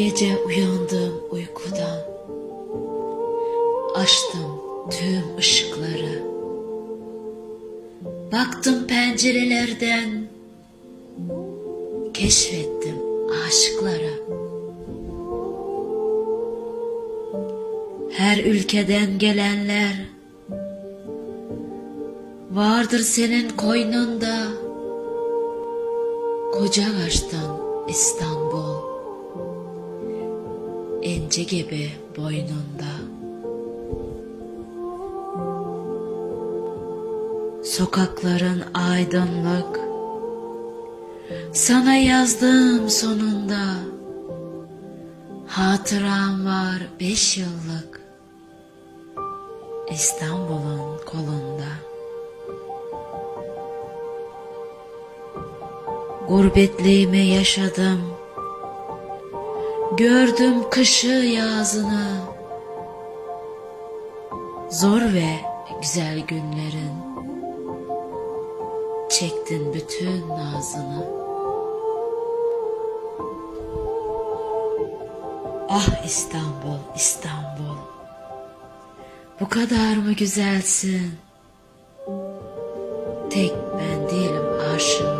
Gece uyandım uykudan. Açtım tüm ışıkları. Baktım pencerelerden. Keşfettim aşıkları. Her ülkeden gelenler vardır senin koynunda. Koca ağaçtan İstanbul ince gibi boynunda. Sokakların aydınlık, sana yazdım sonunda. Hatıram var beş yıllık, İstanbul'un kolunda. Gurbetliğimi yaşadım, Gördüm kışı yazını. Zor ve güzel günlerin. Çektin bütün nazını Ah İstanbul, İstanbul. Bu kadar mı güzelsin? Tek ben değilim aşığım